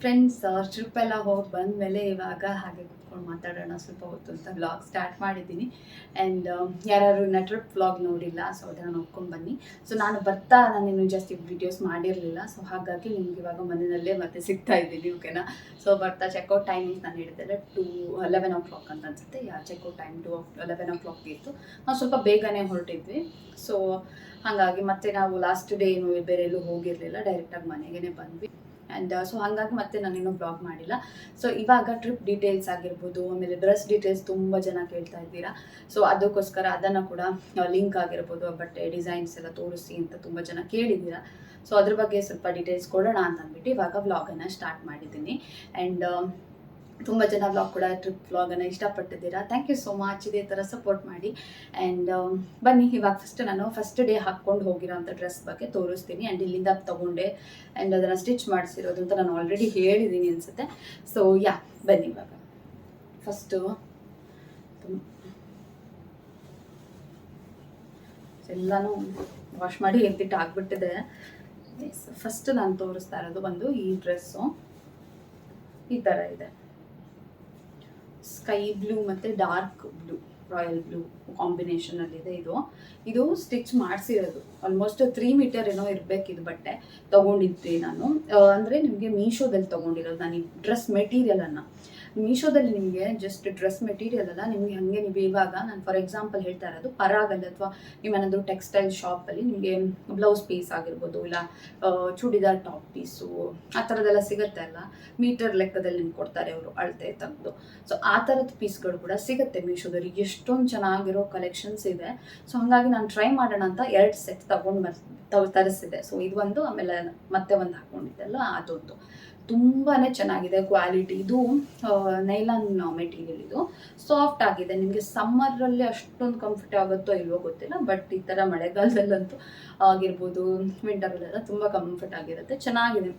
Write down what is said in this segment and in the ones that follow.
friends trip ಎಲ್ಲ ಹೋಗಿ ಬಂದಮೇಲೆ ಇವಾಗ ಹಾಗೆ ಕೂತ್ಕೊಂಡು ಮಾತಾಡೋಣ ಸ್ವಲ್ಪ ಹೊತ್ತು ಅಂತ ವ್ಲಾಗ್ ಸ್ಟಾರ್ಟ್ ಮಾಡಿದ್ದೀನಿ. ಆ್ಯಂಡ್ ಯಾರು ನನ್ನ ಟ್ರಿಪ್ ವ್ಲಾಗ್ ನೋಡಿಲ್ಲ ಸೊ ಅದನ್ನು ನೋಡ್ಕೊಂಡು ಬನ್ನಿ. ಸೊ ನಾನು ಬರ್ತಾ ನಾನು ಇನ್ನೂ ಜಾಸ್ತಿ ವೀಡಿಯೋಸ್ ಮಾಡಿರಲಿಲ್ಲ ಸೊ ಹಾಗಾಗಿ ನಿಮ್ಗೆ ಇವಾಗ ಮನೆಯಲ್ಲೇ ಮತ್ತೆ ಸಿಗ್ತಾ ಇದ್ದೀನಿ ಓಕೆನಾ ಸೊ ಬರ್ತಾ ಚೆಕ್ಔಟ್ ಟೈಮಿಂಗ್ ನಾನು ಹೇಳಿದ್ರೆ ಟೂ ಲೆವೆನ್ ಓ ಕ್ಲಾಕ್ ಅಂತ ಅನ್ಸುತ್ತೆ. Yeah checkout time to eleven o'clock ಇತ್ತು. ನಾವು ಸ್ವಲ್ಪ ಬೇಗನೆ ಹೊರಟಿದ್ವಿ. ಸೊ ಹಾಗಾಗಿ ಮತ್ತೆ ನಾವು ಲಾಸ್ಟ್ ಡೇ ಏನು ಬೇರೆ ಎಲ್ಲೂ ಹೋಗಿರಲಿಲ್ಲ ಡೈರೆಕ್ಟಾಗಿ ಮನೆಗೇ ಬಂದ್ವಿ. ಆ್ಯಂಡ್ ಸೊ ಹಾಗಾಗಿ ಮತ್ತೆ ನಾನೇನು ಬ್ಲಾಗ್ ಮಾಡಿಲ್ಲ. ಸೊ ಇವಾಗ ಟ್ರಿಪ್ ಡೀಟೇಲ್ಸ್ ಆಗಿರ್ಬೋದು, ಆಮೇಲೆ ಡ್ರೆಸ್ ಡೀಟೇಲ್ಸ್ ತುಂಬ ಜನ ಕೇಳ್ತಾ ಇದ್ದೀರಾ. ಸೊ ಅದಕ್ಕೋಸ್ಕರ ಅದನ್ನು ಕೂಡ ಲಿಂಕ್ ಆಗಿರ್ಬೋದು ಬಟ್ಟೆ ಡಿಸೈನ್ಸ್ ಎಲ್ಲ ತೋರಿಸಿ ಅಂತ ತುಂಬ ಜನ ಕೇಳಿದ್ದೀರಾ. ಸೊ ಅದ್ರ ಬಗ್ಗೆ ಸ್ವಲ್ಪ ಡೀಟೇಲ್ಸ್ ಕೊಡೋಣ ಅಂತ ಅಂದ್ಬಿಟ್ಟು ಇವಾಗ ಬ್ಲಾಗನ್ನು ಸ್ಟಾರ್ಟ್ ಮಾಡಿದ್ದೀನಿ. ಆ್ಯಂಡ್ ತುಂಬ ಜನ ವ್ಲಾಗ್ ಕೂಡ ಟ್ರಿಪ್ ವ್ಲಾಗನ್ನು ಇಷ್ಟಪಟ್ಟಿದ್ದೀರಾ? ಥ್ಯಾಂಕ್ ಯು ಸೋ ಮಚ್ ಇದೇ ಥರ ಸಪೋರ್ಟ್ ಮಾಡಿ. ಆ್ಯಂಡ್ ಬನ್ನಿ, ಇವಾಗ ಫಸ್ಟ್ ನಾನು ಫಸ್ಟ್ ಡೇ ಹಾಕ್ಕೊಂಡು ಹೋಗಿರೋಂಥ ಡ್ರೆಸ್ ಬಗ್ಗೆ ತೋರಿಸ್ತೀನಿ. ಆ್ಯಂಡ್ ಇಲ್ಲಿಂದ ತೊಗೊಂಡೆ. ಆ್ಯಂಡ್ ಅದನ್ನು ಸ್ಟಿಚ್ ಮಾಡಿಸಿರೋದು ಅಂತ ನಾನು ಆಲ್ರೆಡಿ ಹೇಳಿದ್ದೀನಿ ಅನಿಸುತ್ತೆ. ಸೊ ಯಾ ಬನ್ನಿ ಇವಾಗ. ಫಸ್ಟು ಎಲ್ಲನೂ ವಾಶ್ ಮಾಡಿ ಎತ್ತಿಟ್ಟು ಆಗ್ಬಿಟ್ಟಿದೆ ಫಸ್ಟ್ ನಾನು ತೋರಿಸ್ತಾ ಇರೋದು ಬಂದು ಈ ಡ್ರೆಸ್ಸು ಈ ಥರ ಇದೆ. ಸ್ಕೈ ಬ್ಲೂ ಮತ್ತು ಡಾರ್ಕ್ ಬ್ಲೂ, ರಾಯಲ್ ಬ್ಲೂ ಕಾಂಬಿನೇಷನಲ್ಲಿದೆ ಇದು ಇದು. ಸ್ಟಿಚ್ ಮಾಡಿಸಿರೋದು. ಆಲ್ಮೋಸ್ಟ್ ತ್ರೀ ಮೀಟರ್ ಏನೋ ಇರಬೇಕು ಇದು ಬಟ್ಟೆ. ತೊಗೊಂಡಿದ್ದೆ ನಾನು. ಅಂದರೆ ನಿಮಗೆ ಮೀಶೋದಲ್ಲಿ ತೊಗೊಂಡಿರೋದು. ನಾನು ಈ ಡ್ರೆಸ್ ಮೆಟೀರಿಯಲನ್ನು ಮೀಶೋದಲ್ಲಿ ನಿಮಗೆ ಜಸ್ಟ್ ಡ್ರೆಸ್ ಮೆಟೀರಿಯಲ್ ಅಲ್ಲ ನಿಮಗೆ ಹಾಗೆ ನೀವು ಇವಾಗ ನಾನು ಫಾರ್ ಎಕ್ಸಾಂಪಲ್ ಹೇಳ್ತಾ ಇರೋದು ಪರಾಗಲ್ಲಿ ಅಥವಾ ನೀವೇನಾದರೂ ಟೆಕ್ಸ್ಟೈಲ್ ಶಾಪಲ್ಲಿ ನಿಮಗೆ ಬ್ಲೌಸ್ ಪೀಸ್ ಆಗಿರ್ಬೋದು ಇಲ್ಲ ಚೂಡಿದಾರ್ ಟಾಪ್ ಪೀಸು ಆ ಥರದ್ದೆಲ್ಲ ಸಿಗುತ್ತೆ ಅಲ್ಲ? ಮೀಟರ್ ಲೆಕ್ಕದಲ್ಲಿ ನಿಮ್ಗೆ ಕೊಡ್ತಾರೆ ಅವರು ಅಳತೆ ತಂದು. ಸೊ ಆ ಥರದ ಪೀಸ್ಗಳು ಕೂಡ ಸಿಗುತ್ತೆ ಮೀಶೋದಲ್ಲಿ. ಎಷ್ಟೊಂದು ಚೆನ್ನಾಗಿರೋ ಕಲೆಕ್ಷನ್ಸ್ ಇದೆ. ಸೊ ಹಾಗಾಗಿ ನಾನು ಟ್ರೈ ಮಾಡೋಣ ಅಂತ ಎರಡು ಸೆಟ್ ತಗೊಂಡು ಬರ್ ತರಿಸಿದೆ ಸೊ ಇದು ಒಂದು, ಆಮೇಲೆ ಮತ್ತೆ ಒಂದು ಹಾಕೊಂಡಿದ್ದೆಲ್ಲ ಅದೊಂದು. ತುಂಬಾ ಚೆನ್ನಾಗಿದೆ ಕ್ವಾಲಿಟಿ ಇದು ನೈಲಾನ್ ಮೆಟೀರಿಯಲ್ ಇದು. ಸಾಫ್ಟ್ ಆಗಿದೆ. ನಿಮಗೆ ಸಮ್ಮರಲ್ಲಿ ಅಷ್ಟೊಂದು ಕಂಫರ್ಟ್ ಆಗುತ್ತೋ ಇಲ್ವೋ ಗೊತ್ತಿಲ್ಲ ಬಟ್ ಈ ಥರ ಮಳೆಗಾಲದಲ್ಲಂತೂ ಆಗಿರ್ಬೋದು ವಿಂಟರ್ಲೆಲ್ಲ ತುಂಬ ಕಂಫರ್ಟ್ ಆಗಿರುತ್ತೆ. ಚೆನ್ನಾಗಿದೆ.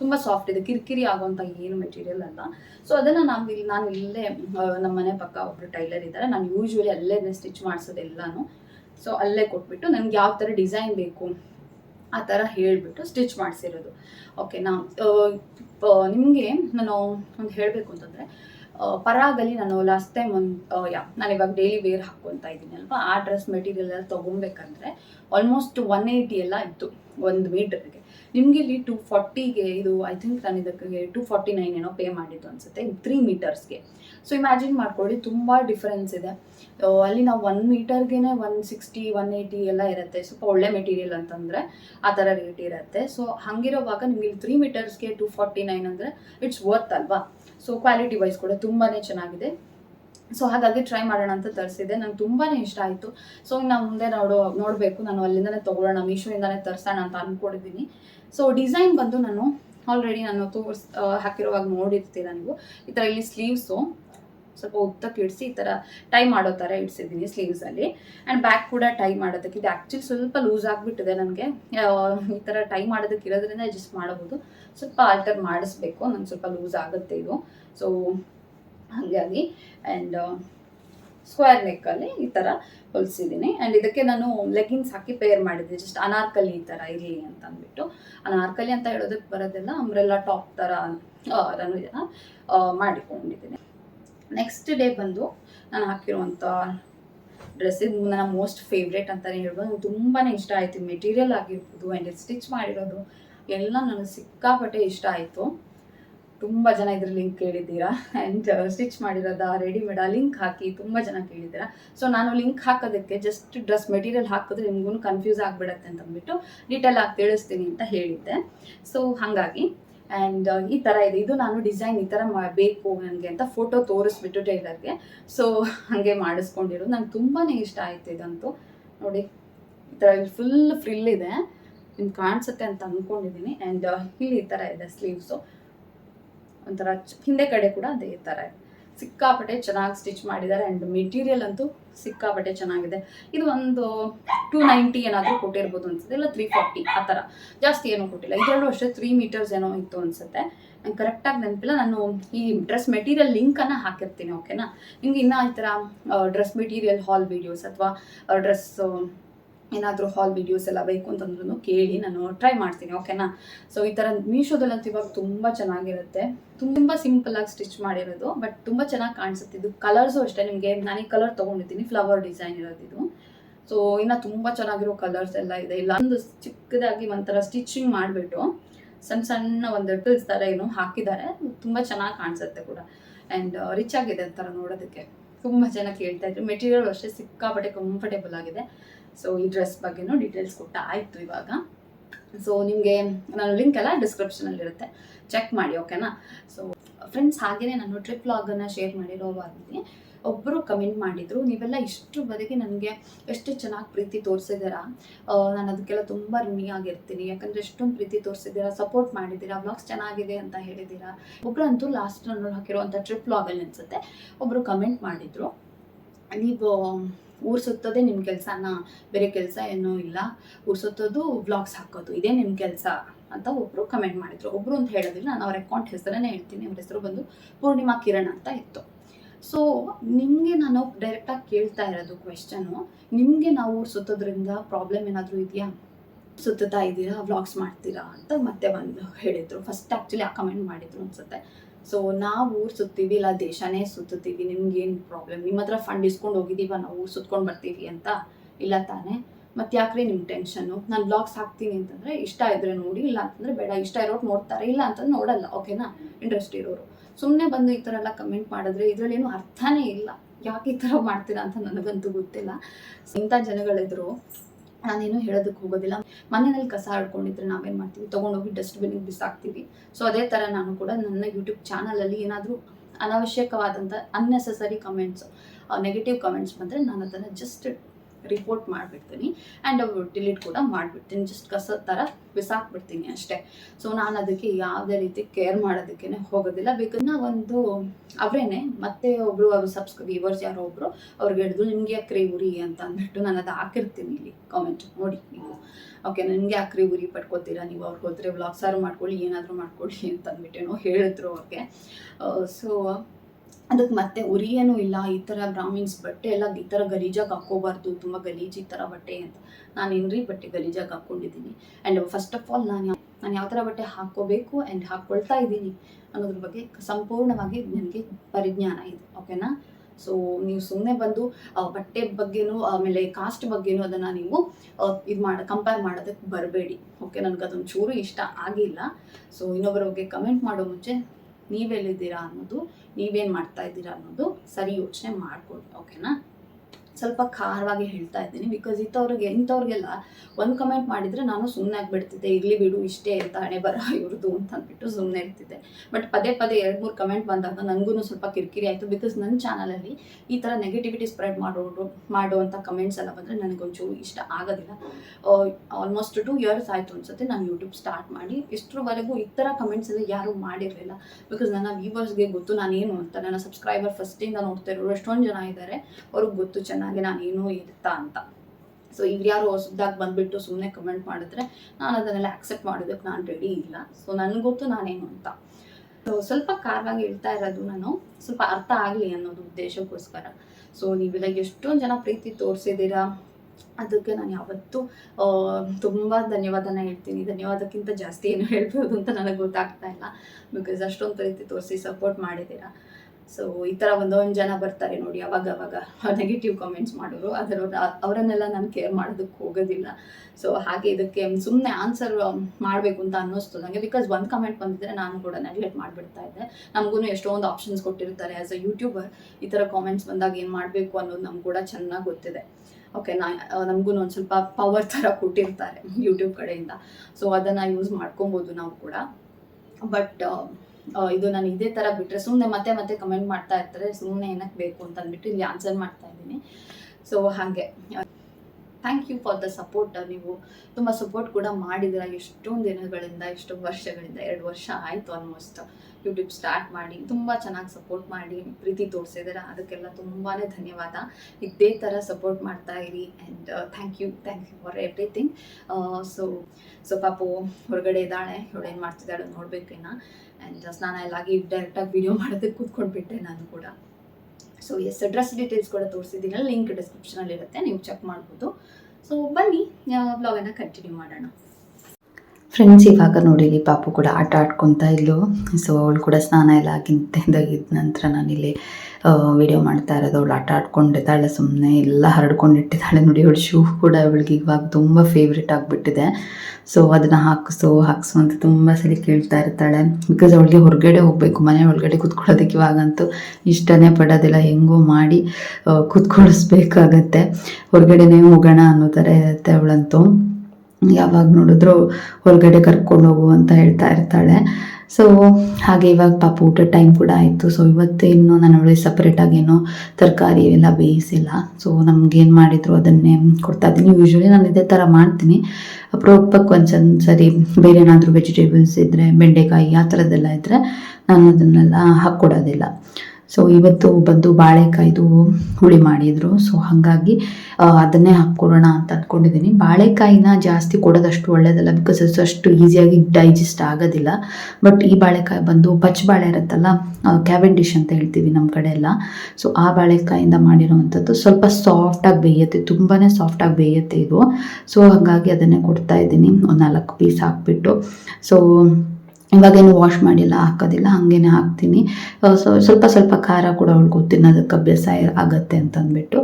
ತುಂಬ ಸಾಫ್ಟ್ ಇದೆ. ಕಿರಿಕಿರಿ ಆಗುವಂಥ ಏನು ಮೆಟೀರಿಯಲ್ ಅಲ್ಲ. ಸೊ ಅದನ್ನು ನಾವು ಇಲ್ಲಿ ನಾನು ಇಲ್ಲೇ ನಮ್ಮ ಮನೆ ಪಕ್ಕ ಒಬ್ಬರು ಟೈಲರ್ ಇದ್ದಾರೆ. ನಾನು ಯೂಶ್ವಲಿ ಅಲ್ಲೇ ಸ್ಟಿಚ್ ಮಾಡಿಸೋದು ಎಲ್ಲನೂ. ಸೊ ಅಲ್ಲೇ ಕೊಟ್ಬಿಟ್ಟು ನನಗೆ ಯಾವ ಥರ ಡಿಸೈನ್ ಬೇಕು? ಆ ಥರ ಹೇಳಿಬಿಟ್ಟು ಸ್ಟಿಚ್ ಮಾಡಿಸಿರೋದು. ಓಕೆನಾ ನಿಮಗೆ ನಾನು ಒಂದು ಹೇಳಬೇಕು ಅಂತಂದರೆ ಪರಾಗಲ್ಲಿ ನಾನು ಲಾಸ್ಟ್ ಟೈಮ್ ಒಂದು ಯಾ ನಾನು ಇವಾಗ ಡೈಲಿ ವೇರ್ ಹಾಕ್ಕೊತಾ ಇದ್ದೀನಿ ಅಲ್ವಾ? ಆ ಡ್ರೆಸ್ ಮೆಟೀರಿಯಲ್ ಎಲ್ಲ ತೊಗೊಬೇಕಂದ್ರೆ ಆಲ್ಮೋಸ್ಟ್ ಒನ್ ಏಯ್ಟಿ ಎಲ್ಲ ಇತ್ತು, ಒಂದು ಮೀಟರ್ಗೆ ನಿಮಗೆ ಇಲ್ಲಿ ಟೂ ಫಾರ್ಟಿಗೆ ಇದು ಐ ಥಿಂಕ್ ನಾನು ಇದಕ್ಕೆ ಟು ಫಾರ್ಟಿ ನೈನ್ ಏನೋ ಪೇ ಮಾಡಿದ್ದು ಅನಿಸುತ್ತೆ ತ್ರೀ ಮೀಟರ್ಸ್ಗೆ ಸೊ ಇಮ್ಯಾಜಿನ್ ಮಾಡ್ಕೊಳ್ಳಿ, ತುಂಬ ಡಿಫ್ರೆನ್ಸ್ ಇದೆ. ಅಲ್ಲಿ ನಾವು ಒನ್ ಮೀಟರ್ಗೆ ಒನ್ ಸಿಕ್ಸ್ಟಿ ಒನ್ ಏಯ್ಟಿ ಎಲ್ಲ ಇರುತ್ತೆ. ಸ್ವಲ್ಪ ಒಳ್ಳೆ ಮೆಟೀರಿಯಲ್ ಅಂತಂದರೆ ಆ ಥರ ರೇಟ್ ಇರುತ್ತೆ. ಸೊ ಹಂಗಿರೋವಾಗ ನಿಮಗೆ ತ್ರೀ ಮೀಟರ್ಸ್ಗೆ ಟೂ ಫಾರ್ಟಿ ನೈನ್ ಅಂದರೆ ಇಟ್ಸ್ ವರ್ತ್ ಅಲ್ವಾ? ಸೊ ಕ್ವಾಲಿಟಿ ವೈಸ್ ಕೂಡ ತುಂಬಾ ಚೆನ್ನಾಗಿದೆ. ಸೊ ಹಾಗಾಗಿ ಟ್ರೈ ಮಾಡೋಣ ಅಂತ ತರಿಸಿದೆ. ನಂಗೆ ತುಂಬಾ ಇಷ್ಟ ಆಯಿತು. ಸೊ ನಾವು ಮುಂದೆ ನೋಡು, ನೋಡಬೇಕು. ನಾನು ಅಲ್ಲಿಂದನೇ ತೊಗೊಳ್ಳೋಣ, ಮೀಶೋಯಿಂದನೇ ತರಿಸೋಣ ಅಂತ ಅಂದ್ಕೊಂಡಿದ್ದೀನಿ ಸೊ ಡಿಸೈನ್ ಬಂದು ನಾನು ಆಲ್ರೆಡಿ ನಾನು ತೋರ್ಸ್ ಹಾಕಿರುವಾಗ ನೋಡಿರ್ತೀರ ನೀವು? ಈ ಥರ ಇಲ್ಲಿ ಸ್ಲೀವ್ಸು ಸ್ವಲ್ಪ ಉದ್ದಕ್ಕೆ ಇಡಿಸಿ ಈ ಥರ ಟೈ ಮಾಡೋ ಥರ ಇಡ್ಸಿದ್ದೀನಿ ಸ್ಲೀವ್ಸಲ್ಲಿ ಆ್ಯಂಡ್ ಬ್ಯಾಕ್ ಕೂಡ ಟೈ ಮಾಡೋದಕ್ಕೆ. ಇದು ಆ್ಯಕ್ಚುಲಿ ಸ್ವಲ್ಪ ಲೂಸ್ ಆಗಿಬಿಟ್ಟಿದೆ ನನಗೆ. ಈ ಥರ ಟೈ ಮಾಡೋದಕ್ಕೆ ಇರೋದ್ರಿಂದ ಅಡ್ಜಸ್ಟ್ ಮಾಡಬಹುದು. ಸ್ವಲ್ಪ ಆಲ್ಟರ್ ಮಾಡಿಸ್ಬೇಕು. ನಂಗೆ ಸ್ವಲ್ಪ ಲೂಸ್ ಆಗುತ್ತೆ ಇದು. ಸೊ ಹಾಗಾಗಿ ಆ್ಯಂಡ್ ಸ್ಕ್ವೇರ್ ನೆಕ್ಕಲ್ಲಿ ಈ ಥರ ಹೊಲಿಸಿದ್ದೀನಿ. ಆ್ಯಂಡ್ ಇದಕ್ಕೆ ನಾನು ಲೆಗಿನ್ಸ್ ಹಾಕಿ ಪೇರ್ ಮಾಡಿದ್ದೆ. ಜಸ್ಟ್ ಅನಾರ್ಕಲಿ ಈ ಥರ ಇರಲಿ ಅಂತ ಅಂದ್ಬಿಟ್ಟು. ಅನಾರ್ಕಲಿ ಅಂತ ಹೇಳೋದಕ್ಕೆ ಬರೋದೆಲ್ಲ ಅಂಬ್ರೆಲ್ಲ ಟಾಪ್ ಥರ ನಾನು ಇದನ್ನು ಮಾಡಿಕೊಂಡಿದ್ದೀನಿ. ನೆಕ್ಸ್ಟ್ ಡೇ ಬಂದು ನಾನು ಹಾಕಿರುವಂಥ ಡ್ರೆಸ್ ಇದು ನನ್ನ ಮೋಸ್ಟ್ ಫೇವ್ರೇಟ್ ಅಂತಲೇ ಹೇಳ್ಬೋದು. ನನಗೆ ತುಂಬಾ ಇಷ್ಟ ಆಯಿತು. ಮೆಟೀರಿಯಲ್ ಆಗಿರ್ಬೋದು ಆ್ಯಂಡ್ ಸ್ಟಿಚ್ ಮಾಡಿರೋದು, ಎಲ್ಲ ನನಗೆ ಸಿಕ್ಕಾಪಟ್ಟೆ ಇಷ್ಟ ಆಯಿತು. ತುಂಬ ಜನ ಇದ್ರ ಲಿಂಕ್ ಕೇಳಿದ್ದೀರಾ? ಆ್ಯಂಡ್ ಸ್ಟಿಚ್ ಮಾಡಿರೋದ ರೆಡಿಮೇಡ್ ಲಿಂಕ್ ಹಾಕಿ ತುಂಬ ಜನ ಕೇಳಿದ್ದೀರಾ? ಸೊ ನಾನು ಲಿಂಕ್ ಹಾಕೋದಕ್ಕೆ ಜಸ್ಟ್ ಡ್ರೆಸ್ ಮೆಟೀರಿಯಲ್ ಹಾಕಿದ್ರೆ ನಿಮಗೂ ಕನ್ಫ್ಯೂಸ್ ಆಗಿಬಿಡತ್ತೆ ಅಂತ ಅಂದ್ಬಿಟ್ಟು ಡೀಟೇಲ್ ಆಗಿ ತಿಳಿಸ್ತೀನಿ ಅಂತ ಹೇಳಿದ್ದೆ. ಸೊ ಹಾಗಾಗಿ ಆ್ಯಂಡ್ ಈ ಥರ ಇದೆ. ಇದು ನಾನು ಡಿಸೈನ್ ಈ ಥರ ಬೇಕು ನನಗೆ ಅಂತ ಫೋಟೋ ತೋರಿಸ್ಬಿಟ್ಟು ಟೈಲರ್ಗೆ. ಸೊ ಹಾಗೆ ಮಾಡಿಸ್ಕೊಂಡಿರೋದು. ನಂಗೆ ತುಂಬಾ ಇಷ್ಟ ಆಯಿತು ಇದಂತೂ. ನೋಡಿ, ಈ ಥರ ಫುಲ್ ಫ್ರಿಲ್ ಇದೆ. ನಿಮ್ಗೆ ಕಾಣಿಸುತ್ತೆ ಅಂತ ಅಂದ್ಕೊಂಡಿದ್ದೀನಿ ಆ್ಯಂಡ್ ಇಲ್ಲಿ ಈ ಥರ ಇದೆ ಸ್ಲೀವ್ಸು ಒಂಥರ ಹಿಂದೆ ಕಡೆ ಕೂಡ ಅದೇ ಥರ. ಸಿಕ್ಕಾಪಟ್ಟೆ ಚೆನ್ನಾಗಿ ಸ್ಟಿಚ್ ಮಾಡಿದ್ದಾರೆ ಆ್ಯಂಡ್ ಮೆಟೀರಿಯಲ್ ಅಂತೂ ಸಿಕ್ಕಾಪಟ್ಟೆ ಚೆನ್ನಾಗಿದೆ. ಇದು ಒಂದು ಟೂ ನೈಂಟಿ ಏನಾದರೂ ಕೊಟ್ಟಿರ್ಬೋದು ಅನ್ಸುತ್ತೆ, ಇಲ್ಲ ತ್ರೀ ಫಾರ್ಟಿ ಆ ಥರ. ಜಾಸ್ತಿ ಏನೂ ಕೊಟ್ಟಿಲ್ಲ. ಇದೆರಡು ಅಷ್ಟೇ ತ್ರೀ ಮೀಟರ್ಸ್ ಏನೋ ಇತ್ತು ಅನ್ಸುತ್ತೆ. ನಂಗೆ ಕರೆಕ್ಟಾಗಿ ನೆನಪಿಲ್ಲ. ನಾನು ಈ ಡ್ರೆಸ್ ಮೆಟೀರಿಯಲ್ ಲಿಂಕನ್ನು ಹಾಕಿರ್ತೀನಿ ಓಕೆನಾ ನಿಮ್ಗೆ ಇನ್ನೂ ಈ ಥರ ಡ್ರೆಸ್ ಮೆಟೀರಿಯಲ್ ಹಾಲ್ ವೀಡಿಯೋಸ್ ಅಥವಾ ಡ್ರೆಸ್ ಏನಾದರೂ ಹಾಲ್ ವಿಡಿಯೋಸ್ ಎಲ್ಲ ಬೇಕು ಅಂತಂದ್ರೂ ಕೇಳಿ ನಾನು ಟ್ರೈ ಮಾಡ್ತೀನಿ ಓಕೆನಾ ಸೊ ಈ ಥರ ಮೀಶೋದಲ್ಲಂತೂ ಇವಾಗ ತುಂಬ ಚೆನ್ನಾಗಿರುತ್ತೆ. ತುಂಬ ಆಗಿ ಸ್ಟಿಚ್ ಮಾಡಿರೋದು ಬಟ್ ತುಂಬ ಚೆನ್ನಾಗಿ ಕಾಣಿಸುತ್ತೆ. ಇದು ಕಲರ್ಸು ಅಷ್ಟೇ, ನಿಮಗೆ ನಾನು ಈ ಕಲರ್ ತೊಗೊಂಡಿದ್ದೀನಿ ಫ್ಲವರ್ ಡಿಸೈನ್ ಇರೋದು ಇದು. ಸೊ ಇನ್ನು ತುಂಬ ಚೆನ್ನಾಗಿರೋ ಕಲರ್ಸ್ ಎಲ್ಲ ಇದೆ. ಇಲ್ಲ, ಒಂದು ಚಿಕ್ಕದಾಗಿ ಒಂಥರ ಸ್ಟಿಚಿಂಗ್ ಮಾಡಿಬಿಟ್ಟು ಸಣ್ಣ ಸಣ್ಣ ಒಂದು ಟಿಲ್ಸ್ ಥರ ಏನು ಹಾಕಿದ್ದಾರೆ, ತುಂಬ ಚೆನ್ನಾಗಿ ಕಾಣಿಸುತ್ತೆ ಕೂಡ. ಆ್ಯಂಡ್ ರಿಚ್ ಆಗಿದೆ ಒಂಥರ ನೋಡೋದಕ್ಕೆ. ತುಂಬ ಜನ ಕೇಳ್ತಾ ಇದ್ರು. ಮೆಟೀರಿಯಲ್ ಅಷ್ಟೇ ಸಿಕ್ಕಾಪಟ್ಟೆ ಕಂಫರ್ಟೇಬಲ್ ಆಗಿದೆ. ಸೊ ಈ ಡ್ರೆಸ್ ಬಗ್ಗೆನೂ ಡೀಟೇಲ್ಸ್ ಕೊಟ್ಟ ಆಯಿತು ಇವಾಗ. ಸೊ ನಿಮಗೆ ನಾನು ಲಿಂಕ್ ಎಲ್ಲ ಡಿಸ್ಕ್ರಿಪ್ಷನಲ್ಲಿ ಇರುತ್ತೆ. ಚೆಕ್ ಮಾಡಿ ಓಕೆನಾ ಸೊ ಫ್ರೆಂಡ್ಸ್ ಹಾಗೆಯೇ ನಾನು ಟ್ರಿಪ್ ಲಾಗನ್ನು ಶೇರ್ ಮಾಡಿರೋವಾಗಿದೆ ಒಬ್ಬರು ಕಮೆಂಟ್ ಮಾಡಿದರು, ನೀವೆಲ್ಲ ಇಷ್ಟು ಬದಿಗೆ ನನಗೆ ಎಷ್ಟು ಚೆನ್ನಾಗಿ ಪ್ರೀತಿ ತೋರಿಸಿದ್ದೀರಾ? ನಾನು ಅದಕ್ಕೆಲ್ಲ ತುಂಬ ಋಣಿಯಾಗಿರ್ತೀನಿ ಯಾಕಂದರೆ ಎಷ್ಟೊಂದು ಪ್ರೀತಿ ತೋರಿಸಿದ್ದೀರಾ? ಸಪೋರ್ಟ್ ಮಾಡಿದ್ದೀರಾ? ವ್ಲಾಗ್ಸ್ ಚೆನ್ನಾಗಿದೆ ಅಂತ ಹೇಳಿದ್ದೀರಾ? ಒಬ್ಬರಂತೂ ಲಾಸ್ಟ್ ನಾನು ಹಾಕಿರೋವಂಥ ಟ್ರಿಪ್ ಲಾಗಲ್ಲಿ ಅನಿಸುತ್ತೆ. ಒಬ್ಬರು ಕಮೆಂಟ್ ಮಾಡಿದರು, ನೀವು ಊರು ಸುತ್ತೋದೇ ನಿಮ್ಮ ಕೆಲಸನ, ಬೇರೆ ಕೆಲಸ ಏನೂ ಇಲ್ಲ. ಊರು ಸುತ್ತೋದು ವ್ಲಾಗ್ಸ್ ಹಾಕೋದು, ಇದೇ ನಿಮ್ಮ ಕೆಲಸ ಅಂತ ಒಬ್ಬರು ಕಮೆಂಟ್ ಮಾಡಿದ್ರು. ಒಬ್ಬರು ಅಂತ ಹೇಳೋದಿಲ್ಲ, ನಾನು ಅವ್ರ ಅಕೌಂಟ್ ಹೆಸರನ್ನೇ ಹೇಳ್ತೀನಿ, ಅವ್ರ ಹೆಸರು ಬಂದು ಪೂರ್ಣಿಮಾ ಕಿರಣ್ ಅಂತ ಇತ್ತು. ಸೊ ನಿಮಗೆ ನಾನು ಡೈರೆಕ್ಟಾಗಿ ಕೇಳ್ತಾ ಇರೋದು ಕ್ವೆಶನು ನಿಮಗೆ ನಾವು ಊರು ಸುತ್ತೋದ್ರಿಂದ ಪ್ರಾಬ್ಲಮ್ ಏನಾದರೂ ಇದೆಯಾ? ಸುತ್ತಾ ಇದ್ದೀರಾ ವ್ಲಾಗ್ಸ್ ಮಾಡ್ತೀರಾ ಅಂತ ಮತ್ತೆ ಬಂದು ಹೇಳಿದರು. ಫಸ್ಟ್ ಆ್ಯಕ್ಚುಲಿ ಆ ಕಮೆಂಟ್ ಮಾಡಿದ್ರು ಅನ್ಸುತ್ತೆ. ಸೊ ನಾವು ಊರು ಸುತ್ತೀವಿ, ಇಲ್ಲ ದೇಶನೇ ಸುತ್ತೀವಿ ನಿಮ್ಗೇನು ಪ್ರಾಬ್ಲಮ್ ನಿಮ್ಮ ಹತ್ರ ಫಂಡ್ ಇಸ್ಕೊಂಡು ಹೋಗಿದ್ದೀವ ನಾವು ಊರು ಸುತ್ಕೊಂಡು ಬರ್ತೀವಿ ಅಂತ? ಇಲ್ಲ ತಾನೇ? ಮತ್ತೆ ಯಾಕ್ರಿ ನಿಮ್ಮ ಟೆನ್ಷನ್ನು ನಾನು ಬ್ಲಾಗ್ಸ್ ಹಾಕ್ತೀನಿ ಅಂತಂದರೆ, ಇಷ್ಟ ಇದ್ರೆ ನೋಡಿ, ಇಲ್ಲ ಅಂತಂದರೆ ಬೇಡ. ಇಷ್ಟ ಇರೋರು ನೋಡ್ತಾರೆ, ಇಲ್ಲ ಅಂತಂದ್ರೆ ನೋಡಲ್ಲ ಓಕೆನಾ ಇಂಟ್ರೆಸ್ಟ್ ಇರೋರು. ಸುಮ್ಮನೆ ಬಂದು ಈ ಥರ ಎಲ್ಲ ಕಮೆಂಟ್ ಮಾಡಿದ್ರೆ ಇದರಲ್ಲೇನು ಅರ್ಥನೇ ಇಲ್ಲ. ಯಾಕೆ ಈ ಥರ ಮಾಡ್ತೀರಾ ಅಂತ ನನಗಂತೂ ಗೊತ್ತಿಲ್ಲ. ಇಂಥ ಜನಗಳಿದ್ರು ನಾನೇನು ಹೇಳೋದಕ್ಕೆ ಹೋಗೋದಿಲ್ಲ. ಮನೆಯಲ್ಲಿ ಕಸ ಆಡ್ಕೊಂಡಿದ್ರೆ ನಾವೇನು ಮಾಡ್ತೀವಿ? ತೊಗೊಂಡೋಗಿ ಡಸ್ಟ್ಬಿನ್ನಿಗೆ ಬಿಸಾಕ್ತೀವಿ. ಸೊ ಅದೇ ಥರ ನಾನು ಕೂಡ ನನ್ನ ಯೂಟ್ಯೂಬ್ ಚಾನಲಲ್ಲಿ ಏನಾದರೂ ಅನಾವಶ್ಯಕವಾದಂಥ ಅನ್ನೆಸೆಸರಿ ಕಮೆಂಟ್ಸ್ ನೆಗೆಟಿವ್ ಕಮೆಂಟ್ಸ್ ಬಂದರೆ ನಾನು ಅದನ್ನು ಜಸ್ಟ್ ರಿಪೋರ್ಟ್ ಮಾಡಿಬಿಡ್ತೀನಿ ಆ್ಯಂಡ್ ಡಿಲೀಟ್ ಕೂಡ ಮಾಡಿಬಿಡ್ತೀನಿ. ಜಸ್ಟ್ ಕಸ ಥರ ಬಿಸಾಕ್ಬಿಡ್ತೀನಿ ಅಷ್ಟೇ. ಸೊ ನಾನು ಅದಕ್ಕೆ ಯಾವುದೇ ರೀತಿ ಕೇರ್ ಮಾಡೋದಕ್ಕೆ ಹೋಗೋದಿಲ್ಲ. ಬಿಕಾಸ್ ಒಂದು ಅವರೇನೆ, ಮತ್ತೆ ಒಬ್ಬರು ಅವರು ಸಬ್ಸ್ಕ್ರೈ ಯಾರೋ ಒಬ್ಬರು ಅವ್ರಿಗೆ ಹಿಡಿದು ನಿಮಗೆ ಅಕ್ರಿ ಉರಿ? ಅಂತ ಅಂದ್ಬಿಟ್ಟು ನಾನು ಅದು ಹಾಕಿರ್ತೀನಿ ಇಲ್ಲಿ ಕಾಮೆಂಟ್ ನೋಡಿ ನೀವು. ಓಕೆ ನಿಮಗೆ ಅಕ್ರಿ ಉರಿ ಪಡ್ಕೋತೀರಾ ನೀವು ಅವ್ರಿಗೆ ಹೋದ್ರೆ ವ್ಲಾಗ್ಸಾರು ಮಾಡ್ಕೊಳ್ಳಿ, ಏನಾದರೂ ಮಾಡ್ಕೊಳ್ಳಿ ಅಂತ ಅಂದ್ಬಿಟ್ಟೇನೋ ಹೇಳಿದ್ರು ಅವ್ರಿಗೆ. ಸೊ ಅದಕ್ಕೆ ಮತ್ತೆ ಉರಿಯೇನು ಇಲ್ಲ, ಈ ಥರ ಬ್ರಾಹ್ಮಿನ್ಸ್ ಬಟ್ಟೆ ಎಲ್ಲ ಈ ಥರ ಗಲೀಜಾಗಿ ಹಾಕೋಬಾರ್ದು ತುಂಬ ಗಲೀಜು ಈ ಥರ ಬಟ್ಟೆ ಅಂತ. ನಾನು ಏನ್ರಿ ಬಟ್ಟೆ ಗಲೀಜಾಗಿ ಹಾಕ್ಕೊಂಡಿದ್ದೀನಿ. ಆ್ಯಂಡ್ ಫಸ್ಟ್ ಆಫ್ ಆಲ್ ನಾನು ನಾನು ಯಾವ ಥರ ಬಟ್ಟೆ ಹಾಕ್ಕೋಬೇಕು ಆ್ಯಂಡ್ ಹಾಕ್ಕೊಳ್ತಾ ಇದ್ದೀನಿ ಅನ್ನೋದ್ರ ಬಗ್ಗೆ ಸಂಪೂರ್ಣವಾಗಿ ನನಗೆ ಪರಿಜ್ಞಾನ ಇದೆ, ಓಕೆನಾ? ಸೊ ನೀವು ಸುಮ್ಮನೆ ಬಂದು ಬಟ್ಟೆ ಬಗ್ಗೆನೂ, ಆಮೇಲೆ ಕಾಸ್ಟ್ ಬಗ್ಗೆನೂ ಅದನ್ನು ನೀವು ಇದು ಮಾಡಿ ಕಂಪೇರ್ ಮಾಡೋದಕ್ಕೆ ಬರಬೇಡಿ, ಓಕೆ? ನನಗೆ ಅದೊಂದು ಚೂರು ಇಷ್ಟ ಆಗಿಲ್ಲ. ಸೊ ಇನ್ನೊಬ್ಬರ ಬಗ್ಗೆ ಕಮೆಂಟ್ ಮಾಡೋ ಮುಂಚೆ ನೀವೆಲ್ಲಿದ್ದೀರಾ ಅನ್ನೋದು ನೀವೇನು ಮಾಡ್ತಾ ಇದ್ದೀರಾ ಅನ್ನೋದು ಸರಿ ಯೋಚನೆ ಮಾಡ್ಕೊಳ್ಳಿ ಓಕೆನಾ ಸ್ವಲ್ಪ ಖಾರವಾಗಿ ಹೇಳ್ತಾ ಇದ್ದೀನಿ. ಬಿಕಾಸ್ ಇಂಥವ್ರಿಗೆ ಇಂಥವ್ರಿಗೆಲ್ಲ ಒಂದು ಕಮೆಂಟ್ ಮಾಡಿದರೆ ನಾನು ಸುಮ್ಮನೆ ಆಗಿಬಿಡ್ತಿದ್ದೆ. ಇರಲಿ ಬಿಡು, ಇಷ್ಟೇ ಅಂತ ಬರ ಇವ್ರದ್ದು ಅಂತ ಅಂದ್ಬಿಟ್ಟು ಸುಮ್ಮನೆ ಇರ್ತಿದ್ದೆ. ಬಟ್ ಪದೇ ಪದೇ ಎರಡು ಮೂರು ಕಮೆಂಟ್ ಬಂದಾಗ ನನಗೂ ಸ್ವಲ್ಪ ಕಿರಿಕಿರಿ ಆಯಿತು. ಬಿಕಾಸ್ ನನ್ನ ಚಾನಲಲ್ಲಿ ಈ ಥರ ನೆಗೆಟಿವಿಟಿ ಸ್ಪ್ರೆಡ್ ಮಾಡೋರು ಮಾಡುವಂಥ ಕಮೆಂಟ್ಸ್ ಎಲ್ಲ ಬಂದರೆ ನನಗೊಂಚೂರು ಇಷ್ಟ ಆಗೋದಿಲ್ಲ. ಆಲ್ಮೋಸ್ಟ್ ಟು ಇಯರ್ಸ್ ಆಯಿತು ಅನ್ಸುತ್ತೆ ನಾನು ಯೂಟ್ಯೂಬ್ ಸ್ಟಾರ್ಟ್ ಮಾಡಿ. ಇಷ್ಟರವರೆಗೂ ಈ ಥರ ಕಮೆಂಟ್ಸ್ ಎಲ್ಲ ಯಾರೂ ಮಾಡಿರಲಿಲ್ಲ. ಬಿಕಾಸ್ ನನ್ನ ವ್ಯೂವರ್ಸ್ಗೆ ಗೊತ್ತು ನಾನೇನು ಅಂತ. ನನ್ನ ಸಬ್ಸ್ಕ್ರೈಬರ್ ಫಸ್ಟಿಂದ ನೋಡ್ತಾ ಇರೋರು ಎಷ್ಟೊಂದು ಜನ ಇದ್ದಾರೆ. ಅವ್ರಿಗೆ ಗೊತ್ತು ಚೆನ್ನಾಗಿ ನಾನೇನು ಇರ್ತಾ ಅಂತ. ಸೊ ಇವ್ರು ಯಾರು ಹೊಸದಾಗಿ ಬಂದುಬಿಟ್ಟು ಸುಮ್ಮನೆ ಕಮೆಂಟ್ ಮಾಡಿದ್ರೆ ನಾನು ಅದನ್ನೆಲ್ಲ ಆಕ್ಸೆಪ್ಟ್ ಮಾಡೋದಕ್ಕೆ ನಾನು ರೆಡಿ ಇಲ್ಲ. ಸೊ ನನಗೊತ್ತು ಗೊತ್ತು ನಾನೇನು ಅಂತ. ಸೊ ಸ್ವಲ್ಪ ಕಾರ್ವಾಗಿ ಹೇಳ್ತಾ ಇರೋದು ನಾನು. ಸ್ವಲ್ಪ ಅರ್ಥ ಆಗಲಿ ಅನ್ನೋದು ಉದ್ದೇಶಕ್ಕೋಸ್ಕರ. ಸೊ ನೀವೆಲ್ಲ ಎಷ್ಟೊಂದು ಜನ ಪ್ರೀತಿ ತೋರಿಸಿದ್ದೀರಾ? ಅದಕ್ಕೆ ನಾನು ಯಾವತ್ತೂ ತುಂಬ ಧನ್ಯವಾದನ ಹೇಳ್ತೀನಿ. ಧನ್ಯವಾದಕ್ಕಿಂತ ಜಾಸ್ತಿ ಏನು ಹೇಳ್ಬೋದು ಅಂತ ನನಗೆ ಗೊತ್ತಾಗ್ತಾ ಇಲ್ಲ. ಬಿಕಾಸ್ ಅಷ್ಟೊಂದು ಪ್ರೀತಿ ತೋರಿಸಿ ಸಪೋರ್ಟ್ ಮಾಡಿದ್ದೀರಾ. ಸೊ ಈ ಥರ ಒಂದೊಂದು ಜನ ಬರ್ತಾರೆ ನೋಡಿ, ಅವಾಗ ಅವಾಗ ನೆಗೆಟಿವ್ ಕಾಮೆಂಟ್ಸ್ ಮಾಡೋರು. ಅದರ, ಅವರನ್ನೆಲ್ಲ ನಾನು ಕೇರ್ ಮಾಡೋದಕ್ಕೆ ಹೋಗೋದಿಲ್ಲ. ಸೊ ಹಾಗೆ ಇದಕ್ಕೆ ಸುಮ್ಮನೆ ಆನ್ಸರ್ ಮಾಡಬೇಕು ಅಂತ ಅನ್ನಿಸ್ತು ನನಗೆ ಬಿಕಾಸ್ ಒಂದು ಕಮೆಂಟ್ ಬಂದಿದ್ರೆ ನಾನು ಕೂಡ ನೆಗ್ಲೆಕ್ಟ್ ಮಾಡಿಬಿಡ್ತಾ ಇದ್ದೆ. ನಮಗೂ ಎಷ್ಟೊಂದು ಆಪ್ಷನ್ಸ್ ಕೊಟ್ಟಿರ್ತಾರೆ. ಆ್ಯಸ್ ಅ ಯೂಟ್ಯೂಬರ್ ಈ ಥರ ಕಾಮೆಂಟ್ಸ್ ಬಂದಾಗ ಏನು ಮಾಡಬೇಕು ಅನ್ನೋದು ನಮ್ಗೆ ಕೂಡ ಚೆನ್ನಾಗಿ ಗೊತ್ತಿದೆ. ಓಕೆ ನಾ ನಮಗೂ ಒಂದು ಸ್ವಲ್ಪ ಪವರ್ ಥರ ಕೊಟ್ಟಿರ್ತಾರೆ ಯೂಟ್ಯೂಬ್ ಕಡೆಯಿಂದ. ಸೊ ಅದನ್ನು ಯೂಸ್ ಮಾಡ್ಕೊಬೋದು ನಾವು ಕೂಡ. ಬಟ್ ಇದು ನಾನು ಇದೇ ಥರ ಬಿಟ್ಟರೆ ಸುಮ್ಮನೆ ಮತ್ತೆ ಮತ್ತೆ ಕಮೆಂಟ್ ಮಾಡ್ತಾ ಇರ್ತಾರೆ ಸುಮ್ಮನೆ ಏನಕ್ಕೆ ಬೇಕು ಅಂತ ಅಂದ್ಬಿಟ್ಟು ಇಲ್ಲಿ ಆನ್ಸರ್ ಮಾಡ್ತಾ ಇದ್ದೀನಿ. ಸೊ ಹಾಗೆ. Thank you for the support ನೀವು ತುಂಬ ಸಪೋರ್ಟ್ ಕೂಡ ಮಾಡಿದ್ದೀರ ಎಷ್ಟೊಂದು ದಿನಗಳಿಂದ, ಎಷ್ಟೊಂದು ವರ್ಷಗಳಿಂದ, ಎರಡು ವರ್ಷ ಆಯಿತು ಆಲ್ಮೋಸ್ಟ್ ಯೂಟ್ಯೂಬ್ ಸ್ಟಾರ್ಟ್ ಮಾಡಿ, ತುಂಬ ಚೆನ್ನಾಗಿ ಸಪೋರ್ಟ್ ಮಾಡಿ, ಪ್ರೀತಿ ತೋರಿಸಿದ್ದೀರ? ಅದಕ್ಕೆಲ್ಲ ತುಂಬಾ ಧನ್ಯವಾದ. ಇದೇ ಥರ ಸಪೋರ್ಟ್ ಮಾಡ್ತಾ ಇರಿ and thank you thank you for everything so so ಪಾಪು ಹೊರಗಡೆ ಇದ್ದಾಳೆ, ಇವಳು ಏನು ಮಾಡ್ತಿದ್ದಾಳೆ ನೋಡ್ಬೇಕೇನ ಆ್ಯಂಡ್ ಸ್ನಾನ ಎಲ್ಲ ಆಗಿ ಡೈರೆಕ್ಟಾಗಿ ವೀಡಿಯೋ ಮಾಡೋದಕ್ಕೆ ಕೂತ್ಕೊಂಡ್ಬಿಟ್ಟೆ ನಾನು ಕೂಡ. ಸೊ ಎಸ್ ಅಡ್ರೆಸ್ ಡೀಟೇಲ್ಸ್ ಕೂಡ ತೋರಿಸಿದ್ದೀನಲ್ಲ ಲಿಂಕ್ ಡಿಸ್ಕ್ರಿಪ್ಷನಲ್ಲಿ ಇರುತ್ತೆ. ನೀವು ಚೆಕ್ ಮಾಡ್ಬೋದು. ಸೊ ಬನ್ನಿ ಬ್ಲಾಗನ್ನು ಕಂಟಿನ್ಯೂ ಮಾಡೋಣ. ಫ್ರೆಂಡ್ಸ್ ಇವಾಗ ನೋಡಿರಿ ಪಾಪು ಕೂಡ ಆಟ ಆಡ್ಕೊತಾ ಇದ್ಲು. ಸೊ ಅವಳು ಕೂಡ ಸ್ನಾನ ಎಲ್ಲ ಆಗಿದ್ದಾಗಿದ್ದ ನಂತರ ನಾನಿಲ್ಲಿ ವಿಡಿಯೋ ಮಾಡ್ತಾ ಇರೋದು. ಅವಳು ಆಟ ಆಡ್ಕೊಂಡಿದ್ದಾಳೆ ಸುಮ್ಮನೆ ಎಲ್ಲ ಹರಡ್ಕೊಂಡಿಟ್ಟಿದ್ದಾಳೆ. ನೋಡಿ, ಅವಳು ಶೂ ಕೂಡ ಅವಳಿಗೆ ಇವಾಗ ತುಂಬ ಫೇವ್ರೆಟ್ ಆಗಿಬಿಟ್ಟಿದೆ. ಸೊ ಅದನ್ನು ಹಾಕಿಸು ಹಾಕಿಸು ಅಂತ ತುಂಬ ಸಲ ಕೇಳ್ತಾ ಇರ್ತಾಳೆ. ಬಿಕಾಸ್ ಅವಳಿಗೆ ಹೊರಗಡೆ ಹೋಗಬೇಕು, ಮನೆ ಒಳಗಡೆ ಕೂತ್ಕೊಳ್ಳೋದಕ್ಕೆ ಇವಾಗಂತೂ ಇಷ್ಟನೇ ಪಡೋದಿಲ್ಲ. ಹೆಂಗೋ ಮಾಡಿ ಕೂತ್ಕೊಳಿಸ್ಬೇಕಾಗತ್ತೆ. ಹೊರಗಡೆನೇ ಹೋಗೋಣ ಅನ್ನೋ ಥರ ಇರುತ್ತೆ ಅವಳಂತೂ. ಯಾವಾಗ ನೋಡಿದ್ರು ಹೊರಗಡೆ ಕರ್ಕೊಂಡು ಹೋಗು ಅಂತ ಹೇಳ್ತಾ ಇರ್ತಾಳೆ. ಸೊ ಹಾಗೆ ಇವಾಗ ಪಾಪ ಊಟ ಟೈಮ್ ಕೂಡ ಆಯಿತು. ಸೊ ಇವತ್ತೇನು ನಾನು ಅವಳಿಗೆ ಸಪ್ರೇಟಾಗಿ ಏನೋ ತರಕಾರಿ ಎಲ್ಲ ಬೇಯಿಸಿಲ್ಲ. ಸೊ ನಮ್ಗೇನು ಮಾಡಿದ್ರು ಅದನ್ನೇ ಕೊಡ್ತಾ ಇದ್ದೀನಿ. ಯೂಶ್ವಲಿ ನಾನು ಇದೇ ಥರ ಮಾಡ್ತೀನಿ. ಅಪರೂಪಕ್ಕೆ ಒಂದು ಸರಿ ಬೇರೆ ಏನಾದರೂ ವೆಜಿಟೇಬಲ್ಸ್ ಇದ್ದರೆ ಬೆಂಡೆಕಾಯಿ, ಆ ಥರದ್ದೆಲ್ಲ ಇದ್ದರೆ ನಾನು ಅದನ್ನೆಲ್ಲ ಹಾಕ್ಕೊಡೋದಿಲ್ಲ. ಸೊ ಇವತ್ತು ಬಂದು ಬಾಳೆಕಾಯ್ದು ಹುಳಿ ಮಾಡಿದರು. ಸೊ ಹಾಗಾಗಿ ಅದನ್ನೇ ಹಾಕ್ಕೊಡೋಣ ಅಂತ ಅಂದ್ಕೊಂಡಿದ್ದೀನಿ ಬಾಳೆಕಾಯಿನ ಜಾಸ್ತಿ ಕೊಡೋದಷ್ಟು ಒಳ್ಳೇದಲ್ಲ ಬಿಕಾಸ್ ಅದು ಅಷ್ಟು ಈಸಿಯಾಗಿ ಡೈಜೆಸ್ಟ್ ಆಗೋದಿಲ್ಲ. ಬಟ್ ಈ ಬಾಳೆಕಾಯಿ ಬಂದು ಪಚ್ಚ ಬಾಳೆ ಇರುತ್ತಲ್ಲ ಕ್ಯಾವೆನ್ ಡಿಶ್ ಅಂತ ಹೇಳ್ತೀವಿ ನಮ್ಮ ಕಡೆ ಎಲ್ಲ ಸೊ ಆ ಬಾಳೆಕಾಯಿಂದ ಮಾಡಿರೋವಂಥದ್ದು ಸ್ವಲ್ಪ ಸಾಫ್ಟಾಗಿ ಬೇಯುತ್ತೆ. ತುಂಬಾ ಸಾಫ್ಟಾಗಿ ಬೇಯುತ್ತೆ ಇದು. ಸೊ ಹಾಗಾಗಿ ಅದನ್ನೇ ಕೊಡ್ತಾ ಇದ್ದೀನಿ. ಒಂದು ನಾಲ್ಕು ಪೀಸ್ ಹಾಕ್ಬಿಟ್ಟು. ಸೊ ಇವಾಗೇನು ವಾಶ್ ಮಾಡಿಲ್ಲ, ಹಾಕೋದಿಲ್ಲ, ಹಾಗೇನೆ ಹಾಕ್ತೀನಿ. ಸೊ, ಸ್ವಲ್ಪ ಸ್ವಲ್ಪ ಖಾರ ಕೂಡ ಅವಳಿಗೂ ತಿನ್ನೋದಕ್ಕೆ ಅಭ್ಯಾಸ ಆಗತ್ತೆ ಅಂತ ಅಂದ್ಬಿಟ್ಟು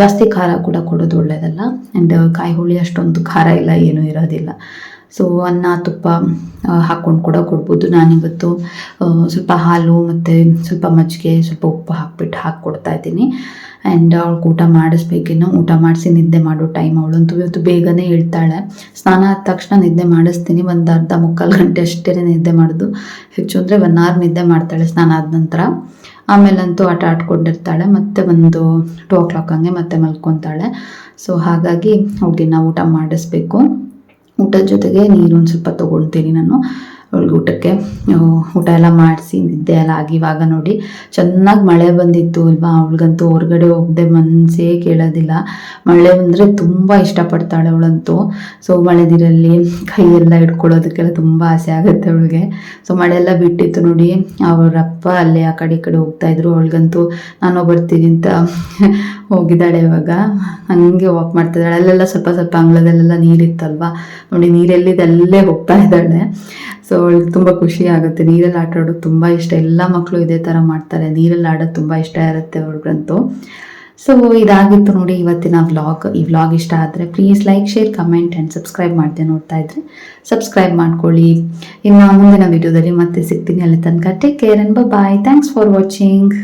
ಜಾಸ್ತಿ ಖಾರ ಕೂಡ ಕೊಡೋದು ಒಳ್ಳೆಯದಲ್ಲ ಆ್ಯಂಡ್ ಕಾಯಿ ಹುಳಿ ಅಷ್ಟೊಂದು ಖಾರ ಇಲ್ಲ, ಏನೂ ಇರೋದಿಲ್ಲ. ಸೊ ಅನ್ನ, ತುಪ್ಪ ಹಾಕ್ಕೊಂಡು ಕೂಡ ಕೊಡ್ಬೋದು. ನಾನಿವತ್ತು ಸ್ವಲ್ಪ ಹಾಲು ಮತ್ತು ಸ್ವಲ್ಪ ಮಜ್ಜಿಗೆ, ಸ್ವಲ್ಪ ಉಪ್ಪು ಹಾಕ್ಬಿಟ್ಟು ಹಾಕಿ ಇದ್ದೀನಿ. ಆ್ಯಂಡ್ ಅವಳಿಗೆ ಊಟ ಮಾಡಿಸ್ಬೇಕೇನೋ, ಊಟ ಮಾಡಿಸಿ ನಿದ್ದೆ ಮಾಡೋ ಟೈಮ್ ಅವಳಂತೂ ಇವತ್ತು ಬೇಗನೆ ಹೇಳ್ತಾಳೆ. ಸ್ನಾನ ಆದ ತಕ್ಷಣ ನಿದ್ದೆ ಮಾಡಿಸ್ತೀನಿ. ಒಂದು ಅರ್ಧ ಮುಕ್ಕಾಲು ಗಂಟೆ ಅಷ್ಟೇ ನಿದ್ದೆ ಮಾಡೋದು. ಹೆಚ್ಚು ಅಂದರೆ ಒನ್ ಅವರ್ ನಿದ್ದೆ ಮಾಡ್ತಾಳೆ ಸ್ನಾನ ಆದ ನಂತರ. ಆಮೇಲಂತೂ ಆಟ ಆಡ್ಕೊಂಡಿರ್ತಾಳೆ. ಮತ್ತೆ ಒಂದು ಟೂ ಓ ಕ್ಲಾಕ್ ಹಂಗೆ ಮತ್ತೆ ಮಲ್ಕೊತಾಳೆ. ಸೊ ಹಾಗಾಗಿ ಅವಳಿಗೆ ನಾವು ಊಟ ಮಾಡಿಸ್ಬೇಕು. ಊಟದ ಜೊತೆಗೆ ನೀರು ಒಂದು ಸ್ವಲ್ಪ ತೊಗೊಳ್ತೀನಿ ನಾನು. ಅವಳಿಗೆ ಊಟಕ್ಕೆ ಊಟ ಎಲ್ಲ ಮಾಡಿಸಿ, ನಿದ್ದೆ ಎಲ್ಲ ಆಗಿವಾಗ ನೋಡಿ. ಚೆನ್ನಾಗಿ ಮಳೆ ಬಂದಿತ್ತು ಅಲ್ವಾ? ಅವಳಿಗಂತೂ ಹೊರಗಡೆ ಹೋಗದೆ ಮನಸ್ಸೇ ಕೇಳೋದಿಲ್ಲ. ಮಳೆ ಬಂದರೆ ತುಂಬ ಇಷ್ಟಪಡ್ತಾಳೆ ಅವಳಂತೂ. ಸೊ ನೀರಲ್ಲಿ ಕೈಯೆಲ್ಲ ಇಟ್ಕೊಳ್ಳೋದಕ್ಕೆಲ್ಲ ತುಂಬ ಆಸೆ ಆಗುತ್ತೆ ಅವಳಿಗೆ. ಸೊ ಮಳೆ ಎಲ್ಲ ಬಿಟ್ಟಿತ್ತು ನೋಡಿ. ಅವರಪ್ಪ ಅಲ್ಲಿ ಆ ಕಡೆ ಈ ಕಡೆ ಹೋಗ್ತಾ ಇದ್ರು. ಅವಳಿಗಂತೂ, ನಾನು ಬರ್ತೀನಿ ಅಂತ ಹೋಗಿದ್ದಾಳೆ ಇವಾಗ. ಹಂಗೆ ವಾಕ್ ಮಾಡ್ತಿದ್ದಾಳೆ. ಅಲ್ಲೆಲ್ಲ ಸ್ವಲ್ಪ ಸ್ವಲ್ಪ ಅಂಗಳದಲ್ಲೆಲ್ಲ ನೀರಿತ್ತಲ್ವಾ? ನೋಡಿ ನೀರೆಲ್ಲಿದೆ ಅಲ್ಲೇ ಹೋಗ್ತಾ ಇದ್ದಾಳೆ. ಸೊ ಅವಳಿಗೆ ತುಂಬ ಖುಷಿ ಆಗುತ್ತೆ. ನೀರಲ್ಲಿ ಆಟ ಆಡೋದು ತುಂಬ ಇಷ್ಟ. ಎಲ್ಲ ಮಕ್ಕಳು ಇದೇ ಥರ ಮಾಡ್ತಾರೆ. ನೀರಲ್ಲಿ ಆಡೋದು ತುಂಬ ಇಷ್ಟ ಇರುತ್ತೆ ಅವ್ರಿಗಂತೂ. ಸೊ ಇದಾಗಿತ್ತು ನೋಡಿ ಇವತ್ತಿನ ವ್ಲಾಗ್ ಈ ವ್ಲಾಗ್ ಇಷ್ಟ ಆದರೆ please like share comment and subscribe ಮಾಡ್ತೇನೆ ನೋಡ್ತಾ ಇದ್ರೆ ಸಬ್ಸ್ಕ್ರೈಬ್ ಮಾಡ್ಕೊಳ್ಳಿ. ಇನ್ನು ಮುಂದಿನ ವಿಡಿಯೋದಲ್ಲಿ ಮತ್ತೆ ಸಿಗ್ತೀನಿ. ಅಲ್ಲಿ ತನಕ take care and bye thanks for watching